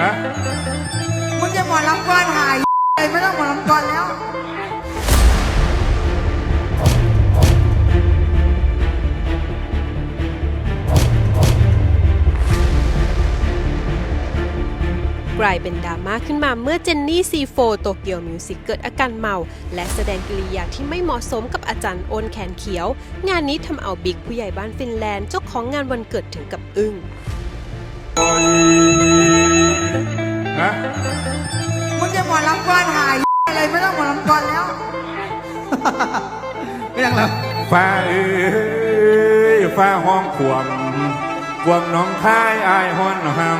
ฮะมึงจะหมอลำก่อนหายเลยไม่ต้องหมอลำก่อนแล้ว กลายเป็นดราม่าขึ้นมาเมื่อเจนนี่ซีโฟโตเกียวมิวสิกเกิดอาการเมา และแสดงกิริยาที่ไม่เหมาะสมกับอาจารย์โอนแขนเขียว งานนี้ทำเอาบิ๊กผู้ใหญ่บ้านฟินแลนด์เจ้าของงานวันเกิดถึงกับอึ้ง ฮะมึงจะหมอลำก่อนหายเลยไม่ต้องหมอลำก่อนแล้วไม่ยังแล้วฟ้าเอ้ยฟ้าห้องขวมกวงน้องคายอายห้อนหำ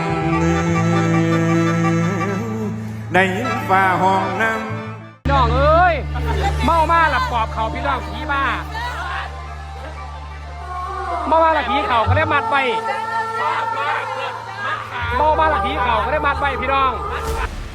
ได้ยินฟ้าห้องน้ำพี่น้องเอ้ย เมามาหลับปอบเขาพี่น้องผีบ้าเมามาหลับผีเขาเขาได้มัดไปเมามาหลับผีเขาเขาได้มัดไปพี่น้อง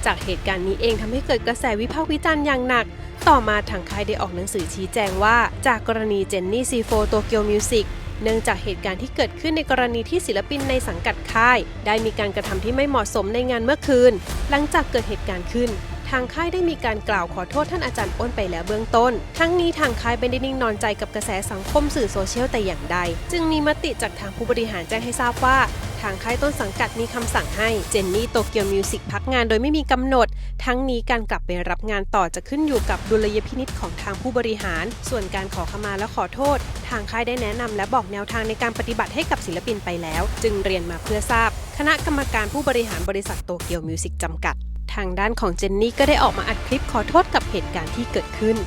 จากเหตุการณ์นี้เองทำให้เกิดกระแสวิพากษ์วิจารณ์อย่างหนัก ต่อมาทางค่ายได้ออกหนังสือชี้แจงว่า จากกรณีเจนนี่ซีโฟโตเกียวมิวสิกเนื่องจากเหตุการณ์ที่เกิดขึ้นในกรณีที่ศิลปินในสังกัดค่าย ได้มีการกระทำที่ไม่เหมาะสมในงานเมื่อคืน หลังจากเกิดเหตุการณ์ขึ้น ทางค่ายได้มีการกล่าวขอโทษท่านอาจารย์อ้นไปแล้วเบื้องต้น ทั้งนี้ทางค่ายไม่ได้นิ่งนอนใจกับกระแสสังคมสื่อโซเชียลแต่อย่างใด จึงมีมติจากทางผู้บริหารแจ้งให้ทราบว่า ทางค่ายต้นสังกัดมีคำสั่งให้เจนนี่โตเกียวมิวสิกพักงานโดยไม่มีกำหนด ทั้งนี้การกลับไปรับงานต่อจะขึ้นอยู่กับดุลยพินิษของทางผู้บริหาร ส่วนการขอขมาและขอโทษ ทางค่ายได้แนะนำและบอกแนวทางในการปฏิบัติให้กับศิลปินไปแล้ว จึงเรียนมาเพื่อทราบ คณะกรรมการผู้บริหารบริษัทโตเกียวมิวสิกจำกัด ทางด้านของเจนนี่ก็ได้ออกมาอัดคลิปขอโทษกับเหตุการณ์ที่เกิดขึ้น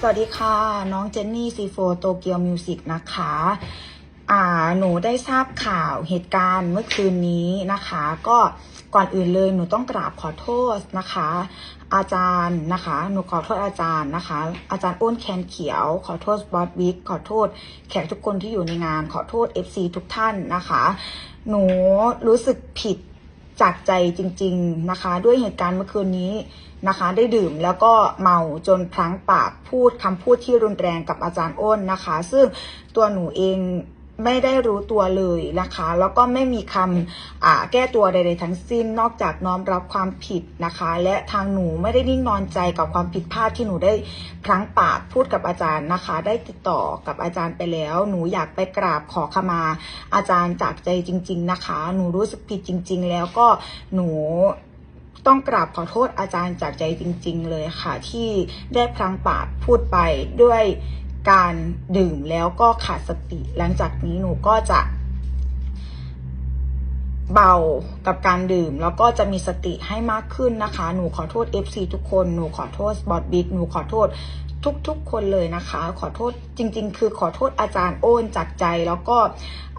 สวัสดีค่ะ น้องเจนนี่ซีโฟโตเกียวมิวสิกนะคะ อ่าหนูได้ทราบข่าวเหตุการณ์เมื่อคืนนี้นะคะ ก็ก่อนอื่นเลยหนูต้องกราบขอโทษนะคะ อาจารย์นะคะ หนูขอโทษอาจารย์นะคะ อาจารย์อ้นแคนเขียว ขอโทษบอสวิกขอโทษ แขกทุกคนที่อยู่ในงานขอโทษ FC ทุกท่านนะคะ หนูรู้สึกผิดจากใจจริง ๆนะคะ ด้วยเหตุการณ์เมื่อคืนนี้นะคะ ได้ดื่มแล้วก็เมาจนพลั้งปากพูดคำพูดที่รุนแรงกับอาจารย์อ้นนะคะ ซึ่งตัวหนูเอง ไม่ได้รู้ตัวเลยนะคะ แล้วก็ไม่มีคำอ่าแก้ตัวใดๆทั้งสิ้น นอกจากน้อมรับความผิดนะคะ และทางหนูไม่ได้นิ่งนอนใจกับความผิดพลาดที่หนูได้พลั้งปากพูดกับอาจารย์นะคะ ได้ติดต่อกับอาจารย์ไปแล้ว หนูอยากไปกราบขอขมาอาจารย์จากใจจริง ๆนะคะ หนูรู้สึกผิดจริง ๆ แล้วก็หนูต้องกราบขอโทษอาจารย์จากใจจริง ๆ เลยค่ะ ที่ได้พลั้งปากพูดไปด้วย การดื่มแล้วก็ขาดสติ หลังจากนี้หนูก็จะ เบากับการดื่ม แล้วก็จะมีสติให้มากขึ้นนะคะ หนูขอโทษ FC ทุกคน หนูขอโทษบอดบิ๊กหนูขอโทษทุกๆ คนเลยนะคะ ขอโทษจริง ๆ คือขอโทษอาจารย์โอนจากใจแล้วก็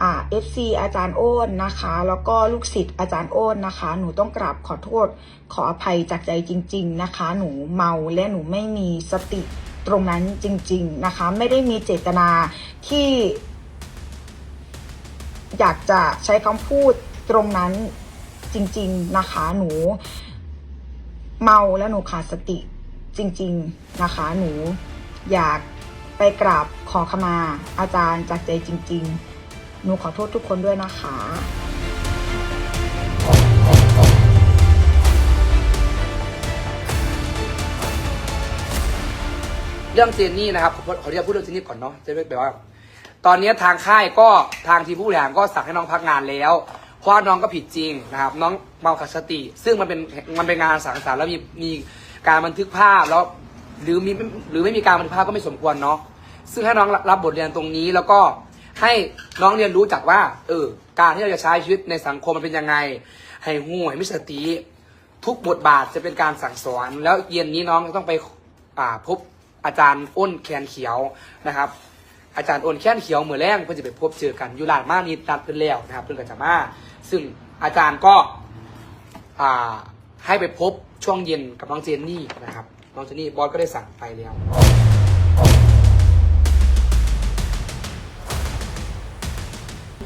อ่า FC อาจารย์โอนนะคะ แล้วก็ลูกศิษย์อาจารย์โอนนะคะ หนูต้องกราบขอโทษขออภัยจากใจจริง ๆ นะคะ หนูเมาและหนูไม่มีสติ ตรงนั้นจริง ๆนะคะ ไม่ได้มีเจตนาที่อยากจะใช้คำพูดตรงนั้นจริง ๆนะคะ หนูเมาแล้วหนูขาดสติจริง ๆนะคะ หนูอยากไปกราบขอขมาอาจารย์จากใจจริง ๆ หนูขอโทษทุกคนด้วยนะคะ เรื่องเจนนี่นะครับขอขออนุญาตพูดเรื่องเจนนี่ก่อนเนาะจะไม่แบบว่า ตอนนี้ทางค่ายก็ทางทีมผู้บริหารก็สั่งให้น้องพักงานแล้ว เพราะว่าน้องก็ผิดจริงนะครับ น้องเมาขาดสติ ซึ่งมันเป็นมันเป็นงานสังสรรค์แล้วมีมีการบันทึกภาพแล้วหรือมีหรือไม่มีการบันทึกภาพก็ไม่สมควรเนาะซึ่งให้น้องรับบทเรียนตรงนี้แล้วก็ให้น้องเรียนรู้จากว่า เออ การที่เราจะใช้ชีวิตในสังคมมันเป็นยังไง ให้หูให้มิสติ ทุกบทบาทจะเป็นการสั่งสอน แล้วเย็นนี้น้องจะต้องไปอ่าพบ อาจารย์อ้นแคนเขียวนะครับ อาจารย์อ้นแคนเขียวเหมือแรงเพื่อจะไปพบเจอกันอยู่ลานมานีนัดเพื่อนแล้วนะครับเพื่อนกับจะมาซึ่งอาจารย์ก็อ่าให้ไปพบช่วงเย็นกับน้องเจนนี่นะครับน้องเจนนี่บอสก็ได้สั่งไปแล้ว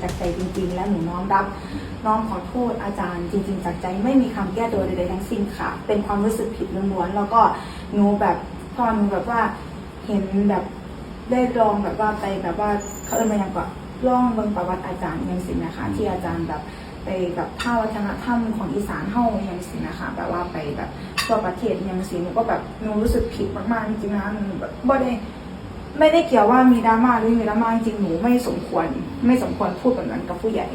จากใจจริงๆ และหนูน้อมรับน้อมขอโทษอาจารย์จริง ๆ จากใจไม่มีคำแก้ตัวใดๆทั้งสิ้นค่ะ เป็นความรู้สึกผิดล้วนๆแล้วก็หนูแบบ พอหนูแบบว่าเห็นแบบได้ลองแบบว่าไปแบบว่าเขาเอ่ยมาอย่างก่อนลองเบิ่งประวัติอาจารย์ยังสินะคะที่อาจารย์แบบไปแบบท่าวัฒนธรรมของอีสานเฮาอย่างสินะคะแบบว่าไปแบบตัวประเทศอย่างสิหนูก็แบบหนูรู้สึกผิดมากๆจริงๆนะหนูแบบบ่ได้ไม่ได้เกี่ยวว่ามีดราม่าหรือไม่มีดราม่าจริงๆหนูไม่สมควร ไม่สมควรพูดแบบนั้นกับผู้ใหญ่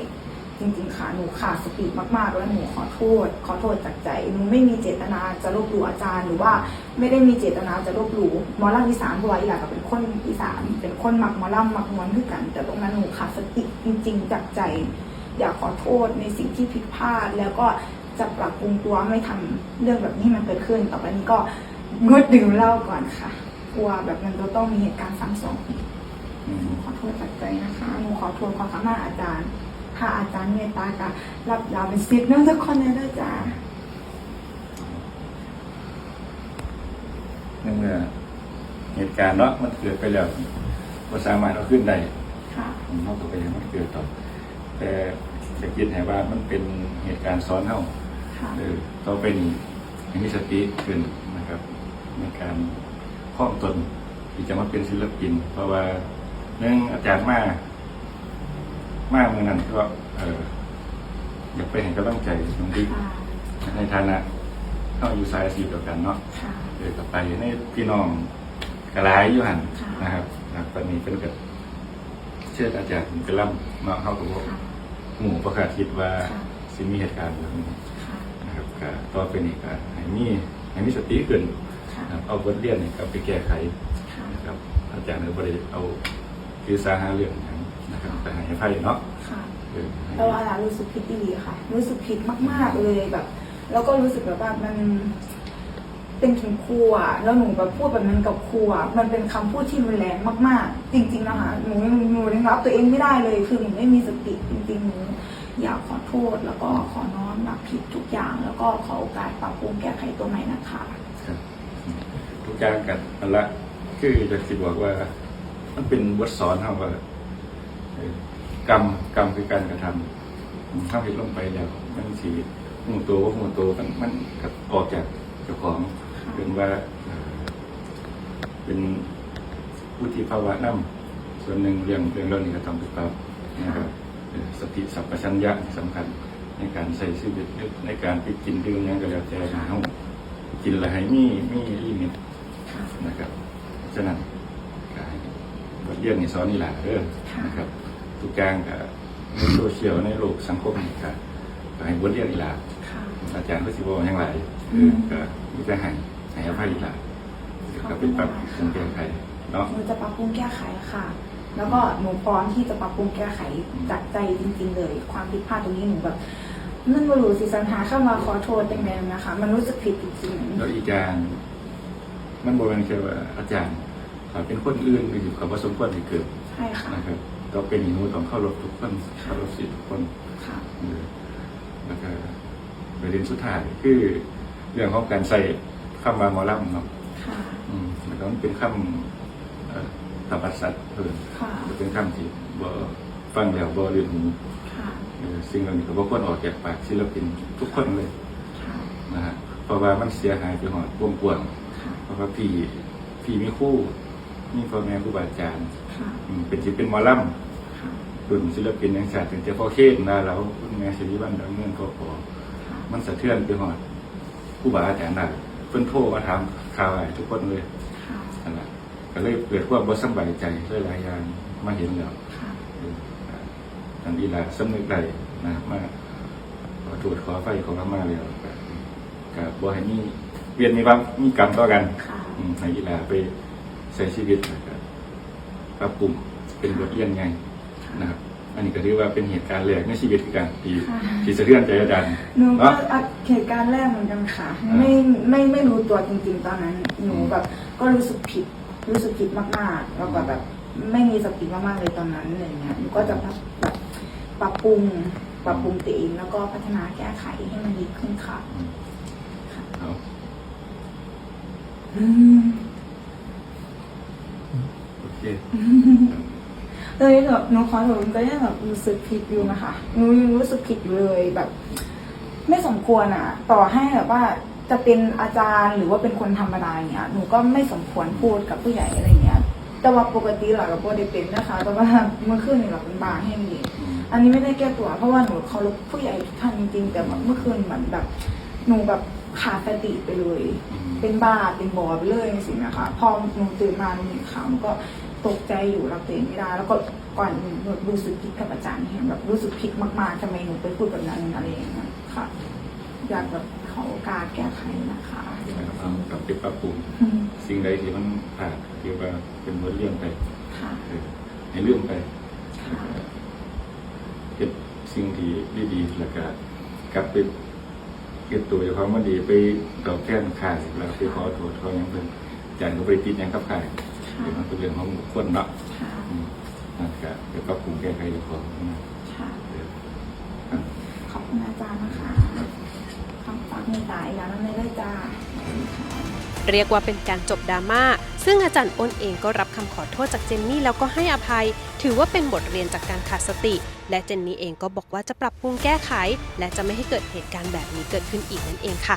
จริงๆค่ะหนูขาดสติมากๆ แล้วหนูขอโทษ ขอโทษจากใจหนูไม่มีเจตนาจะลบหลู่อาจารย์ หรือว่าไม่ได้มีเจตนาจะลบหลู่มอลำอีสานเพราะว่าอีหลาก็เป็นคนอีสานเป็นคนมักมอลำมักมวนคือกัน แต่ตรงนั้นหนูขาดสติจริง ๆ จากใจ อยากขอโทษในสิ่งที่ผิดพลาด แล้วก็จะปรับปรุงตัวไม่ทำเรื่องแบบนี้มันเกิดขึ้น ต่อไปนี้ก็งดดื่มเหล้าก่อนค่ะกลัวแบบมันจะต้องมีเหตุการณ์ซ้ำสองอีกอืมหนูขอโทษจากใจนะคะหนูขอโทษความสามารถอาจารย์ ถ้าอาจารย์เมตตาก็รับเราเป็นศิษย์น้องทุกคนเลยนะจ๊ะในเมื่อเหตุการณ์เนาะมันเกิดไปแล้วก็สามารถเอาขึ้นได้ค่ะผมเขาก็ไปยังมันเกิดต่อ แต่จะคิดให้ว่ามันเป็นเหตุการณ์ซ้อนเท่าค่ะเออต่อไปนี้ให้มีสติขึ้นนะครับ ในการคล้องตนที่จะมาเป็นศิลปิน เพราะว่าเรื่องอาจารย์มา มากเมื่อนั้นก็เอออยากไปเห็นกำลังใจน้องดิ๊กค่ะในฐานะเข้าอยู่สายอาชีพเดียวกันเนาะค่ะเดินกลับไปในพี่น้องกระไรอยู่หันค่ะนะครับนะครับตอนนี้เป็นกับเชื่ออาจารย์กระล่ำมาเข้ากับว่าค่ะหมู่ประกาศคิดว่าค่ะสิมีเหตุการณ์แบบนี้ค่ะนะครับก็ต่อไปนี้ก็ให้มีให้มีสติขึ้นค่ะนะครับเอาบทเรียนนี่กลับไปแก้ไขค่ะนะครับอาจารย์ก็บริเอาคือสาหาเรื่องนั้น นะครับไปให้อภัยเนาะค่ะเออให้แต่ว่าอารู้สึกผิดดีค่ะ รู้สึกผิดมาก ๆเลยแบบ แล้วก็รู้สึกแบบว่ามัน เป็นถึงครูอะแล้วหนูแบบพูดแบบนั้นกับครูอะมันเป็นคำพูดที่รุนแรงมากๆ จริง ๆ นะคะหนูยังหนูยังรับตัวเองไม่ได้เลยคือหนูไม่มีสติจริงๆหนูอยากขอโทษแล้วก็ขอน้อมรับผิดทุกอย่าง แล้วก็ขอโอกาสปรับปรุงแก้ไขตัวใหม่นะคะครับทุกอย่างกันนั่นละคือจะคิดบอกว่า มันเป็นบทสอนเราว่าเอ่อ กรรมกรรมคือการกระทำถ้าผิดลงไปแล้วมันสีหมู่ตัวว่าหมู่ตัวมันมันกับออกจากเจ้าของเป็นว่าเอ่อเป็นผู้ที่ภาวะน้ำส่วนหนึ่งเรื่องเรื่องเรื่องนี้ก็ต้องถูกต้องนะครับเอ่อสติสัมปชัญญะสำคัญในการใช้ชีวิตในการไปกินดื่มหยังก็แล้วแต่เฮากินอะไรให้มีมีลิมิตค่ะนะครับฉะนั้นก็ให้บทเรียนนี่สอนนี่แหละเออนะครับ ทุกอย่างกับในโซเชียลในโลกสังคมนี่ก็ก็ให้บทเรียนนี่แหละค่ะอาจารย์ก็สิบอกอย่างไรเออือมก็มีแต่ให้ให้อภัยนี่แหละก็เป็นปรับปรุงแก้ไขเนาะหนูจะปรับปรุงแก้ไขค่ะ แล้วก็หนูพร้อมที่จะปรับปรุงแก้ไขจากใจจริง ๆ เลย ความผิดพลาดตรงนี้หนูแบบมันไม่รู้สิสัญหาเข้ามาขอโทษยังไงนะคะ มันรู้สึกผิดจริงแล้วอีกอย่างมันบอกเป็นแค่ว่าอาจารย์ถ้าเป็นคนอื่นหรือเขาผสมควรที่เกิดๆใช่ค่ะนะครับ ก็เป็นอย่างนู้นต้องเข้ารบทุกคนเข้ารบสิทธิ์ทุกคนค่ะเออแล้วก็ประเด็นสุดท้ายคือเรื่องของการใส่คำว่าหมอลำเนาะค่ะอืมแล้วก็มันเป็นคำเอ่อตบัดสัตว์เพิ่นค่ะจะเป็นคำที่บ่ฟังแล้วบ่เรียนหูค่ะเออสิ่งเหล่านี้ก็บ่ควรออกจากปากศิลปินทุกคนเลยค่ะนะฮะเพราะว่ามันเสียหายไปหอดวงกว้างค่ะเพราะว่าพี่พี่มีครู่มีพ่อแม่ครูบาอาจารย์ค่ะอืมเป็นศิลปินหมอลค่ะำ รุ่นศิลปินแห่งชาติถึงจะพ่อเคนนะแล้วคุณแม่สิริวัลย์ดำเนินก็พอค่ะมันสะเทือนไปหอดผู้บาอาจารย์ได้เพิ่นโทรมาถามข่าวให้ทุกคนเลยค่ะนั่นแหละก็เลยเกิดความบ่สำบายใจหลายๆอย่างมาเห็นแล้วค่ะเอออันนี้ละสำนึกได้นะมาขอโทษขอไฟขอขมาแล้วก็ก็บ่ให้มีเวียนมีความมีกรรมต่อกันค่ะอืมให้อีหลาไปใช้ชีวิตนะครับปรับปรุงเป็นบทเรียนไง นะครับอันนี้ก็ถือว่าเป็นเหตุการณ์แรกในชีวิตคือกันที่ค่ะ ที่สะเทือนใจอาจารย์หนูก็เนาะ อะเหตุการณ์แรกเหมือนกันค่ะ อ่า ไม่ไม่ไม่รู้ตัวจริงๆตอนนั้น หนูแบบก็รู้สึกผิด รู้สึกผิดมากๆแล้วก็แบบไม่มีสติมากๆเลยตอนนั้นอะไรเงี้ยหนูก็จะแบบแบบปรับปรุงปรับปรุงตัวเองแล้วก็พัฒนาแก้ไขให้มันดีขึ้นค่ะอืมเอาอืมโอเค เลยแบบหนูขอโทษก็ยังแบบรู้สึกผิดอยู่นะคะหนูยังรู้สึกผิดอยู่เลยแบบ ไม่สมควรอะ ต่อให้แบบว่าจะเป็นอาจารย์หรือว่าเป็นคนธรรมดาอย่างเงี้ยหนูก็ไม่สมควรพูดกับผู้ใหญ่อะไรเงี้ย แต่ว่าปกติหลักกับโบได้เป็นนะคะ แต่ว่าเมื่อคืนนี่หลักเป็นบาให้มีอืมอันนี้ไม่ได้แก้ตัว เพราะว่าหนูเคารพผู้ใหญ่ทุกท่านจริงๆแต่แบบเมื่อคืนเหมือนแบบ หนูแบบขาดสติไปเลยอืมเป็นบ้าเป็นบอไปเลยสินะคะ พอหนูตื่นมาหนูเห็นข่าวหนูก็ ตกใจอยู่รับตัวเองไม่ได้ แล้วก็ก่อนหนูรู้สึกผิดกับอาจารย์เห็นแบบรู้สึกผิดมากๆทำไมหนูไปพูดแบบนั้นอะไรอย่างเงี้ยค่ะ อยากแบบขอโอกาสแก้ไขนะคะเอากลับไปปรับปรุงอืมสิ่งใดที่มันผ่านที่ว่าเป็นบทเรื่องไปค่ะเออให้เรื่องไป ค่ะเก็บสิ่งที่ดีๆแล้วก็กลับไปเก็บตัวเจ้าของมาดีไปตอบแทนค่ายแล้วไปขอโทษเขาอย่างเพิ่นอาจารย์ก็ไปติดหยังกับค่าย เดี๋ยวมันเป็นเรื่องของบุคคลเนาะค่ะอืมนั่นก็เดี๋ยวปรับปรุงแก้ไขเจ้าของนะค่ะเอออะขอบคุณอาจารย์นะคะคำฝากมีตายอย่างนั้นเลยจ้าขอบคุณค่ะเรียกว่าเป็นการจบดราม่าซึ่งอาจารย์อ้นเองก็รับคำขอโทษจากเจนนี่แล้วก็ให้อภัย ถือว่าเป็นบทเรียนจากการขาดสติ และเจนนี่เองก็บอกว่าจะปรับปรุงแก้ไข และจะไม่ให้เกิดเหตุการณ์แบบนี้เกิดขึ้นอีกนั่นเองค่ะ